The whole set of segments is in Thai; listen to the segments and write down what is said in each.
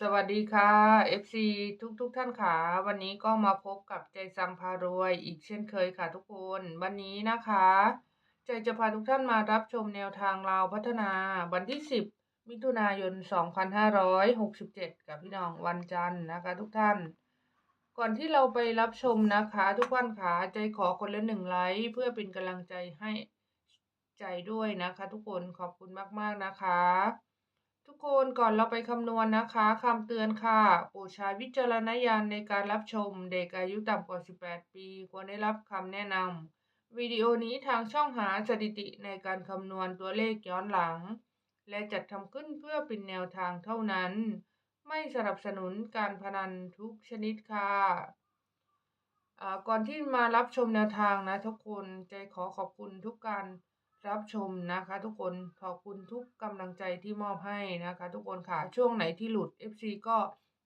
สวัสดีค่ะ FC ทุกทุกท่านค่ะวันนี้ก็มาพบกับใจซังพารวยอีกเช่นเคยค่ะทุกคน วันนี้นะคะ ใจจะพาทุกท่านมารับชมแนวทางลาวพัฒนาวันที่ 10 มิถุนายน 2567 กับพี่น้องวันจันทร์นะคะ ทุกท่าน ก่อนที่เราไปรับชมนะคะ ทุกท่านค่ะใจขอคนละหนึ่งไลค์เพื่อเป็นกำลังใจให้ใจด้วยนะคะ ทุกคนขอบคุณมากๆนะคะ ทุกคนก่อนเราไปคำนวณนะคะคำเตือนค่ะโปรดใช้วิจารณญาณในการรับชมเด็กอายุต่ำกว่า 18 ปี ควรได้รับคำแนะนำวิดีโอนี้ทางช่องหาสถิติในการคำนวณตัวเลขย้อนหลัง และจัดทำขึ้นเพื่อเป็นแนวทางเท่านั้น ไม่สนับสนุนการพนันทุกชนิดค่ะอ่าก่อนที่มารับชมแนวทางนะทุกคนใจขอขอบคุณทุกการ รับชมนะคะทุกคนขอบคุณทุกกำลังใจที่มอบให้นะคะ ทุกคนค่ะช่วงไหนที่หลุด FC ก็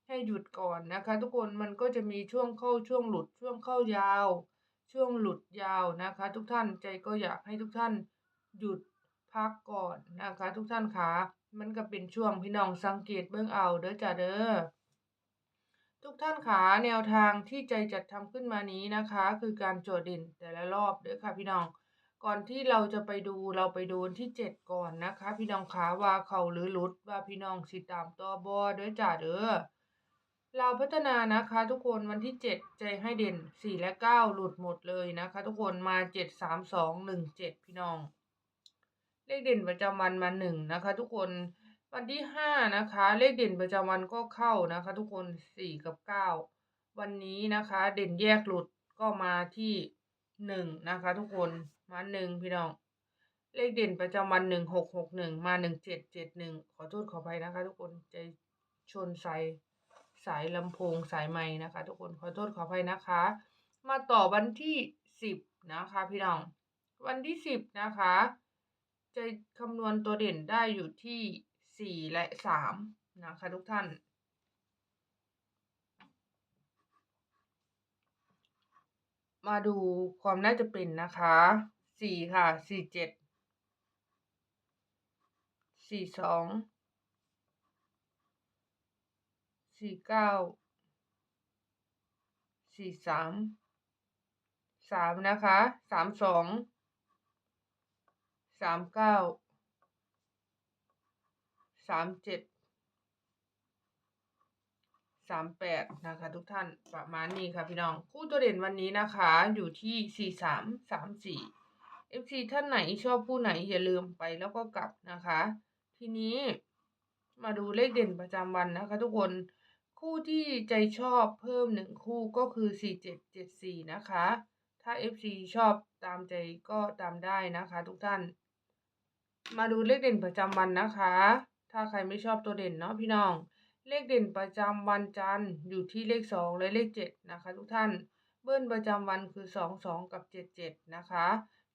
ให้หยุดก่อนนะคะ ทุกคนมันก็จะมีช่วงเข้าช่วงหลุดช่วงเข้ายาว ช่วงหลุดยาวนะคะ ทุกท่านใจก็อยากให้ทุกท่านหยุดพักก่อนนะคะ ทุกท่านค่ะมันก็เป็นช่วงพี่น้องสังเกตเบื้องเอาเด้อจ้าเด้อทุกท่านขาแนวทางที่ใจจัดทำขึ้นมานี้นะคะ คือการโจทย์เด่นแต่ละรอบเด้อค่ะพี่น้อง ก่อนที่เราจะไปดูเราไปดูที่เจ็ดก่อนนะคะ พี่น้องขาว่าเขาหรือหลุดว่าพี่น้องสิตามต่อบอด้อจ้าเด้อเราพัฒนานะคะทุกคนวันที่เจ็ดใจให้เด่นสี่และเก้าหลุดหมดเลยนะคะ ทุกคนมาเจ็ดสามสองหนึ่งเจ็ดพี่น้อง เลขเด่นประจำวันมาหนึ่งนะคะ ทุกคนวันที่ห้านะคะ เลขเด่นประจำวันก็เข้านะคะ ทุกคนสี่กับเก้าวันนี้นะคะ เด่นแยกหลุดก็มาที่ หนึ่งนะคะ ทุกคนมาหนึ่งพี่น้อง เลขเด่นประจำวันหนึ่งหกหกหนึ่งมาหนึ่งเจ็ดเจ็ดหนึ่งขอโทษขออภัยนะคะ ทุกคนใจชนสายสายลำโพงสายไม้นะคะ ทุกคนขอโทษขออภัยนะคะ มาต่อวันที่สิบนะคะ พี่น้อง วันที่สิบนะคะ จะคำนวณตัวเด่นได้อยู่ที่สี่และสามนะคะ ทุกท่าน มาดูความน่าจะเป็นนะคะสี่ค่ะสี่เจ็ดสี่สองสี่เก้าสี่สามสามนะคะสามสองสามเก้าสามเจ็ด สามแปดนะคะ ทุกท่านประมาณนี้ค่ะพี่น้อง คู่ตัวเด่นวันนี้นะคะ อยู่ที่สี่สามสามสี่ FC ท่านไหนชอบผู้ไหนอย่าลืมไปแล้วก็กลับนะคะ ทีนี้มาดูเลขเด่นประจำวันนะคะ ทุกคนคู่ที่ใจชอบเพิ่มหนึ่งคู่ก็คือสี่เจ็ดเจ็ดสี่นะคะ ถ้า FC ชอบตามใจก็ตามได้นะคะ ทุกท่าน มาดูเลขเด่นประจำวันนะคะ ถ้าใครไม่ชอบตัวเด่นเนาะพี่น้อง เลขเด่นประจำวันจันทร์อยู่ที่เลขสองและเลขเจ็ดนะคะ ทุกท่าน เบิ้ลประจำวันคือสองสองกับเจ็ดเจ็ดนะคะ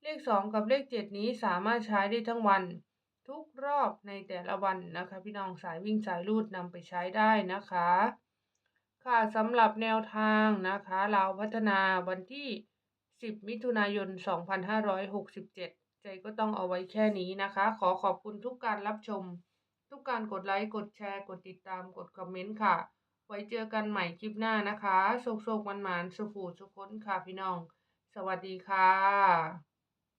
เลขสองกับเลขเจ็ดนี้สามารถใช้ได้ทั้งวัน ทุกรอบในแต่ละวันนะคะ พี่น้องสายวิ่งสายรูดนำไปใช้ได้นะคะ ค่ะสำหรับแนวทางนะคะ เราพัฒนาวันที่ 10 มิถุนายน 2567 ใจก็ต้องเอาไว้แค่นี้นะคะ ขอขอบคุณทุกการรับชม ทุกการกดไลค์ กดแชร์ กดติดตาม กดคอมเมนต์ค่ะ ไว้เจอกันใหม่คลิปหน้านะคะ โชคโชคมันมันสุขูสุขคนค่ะพี่น้อง สวัสดีค่ะ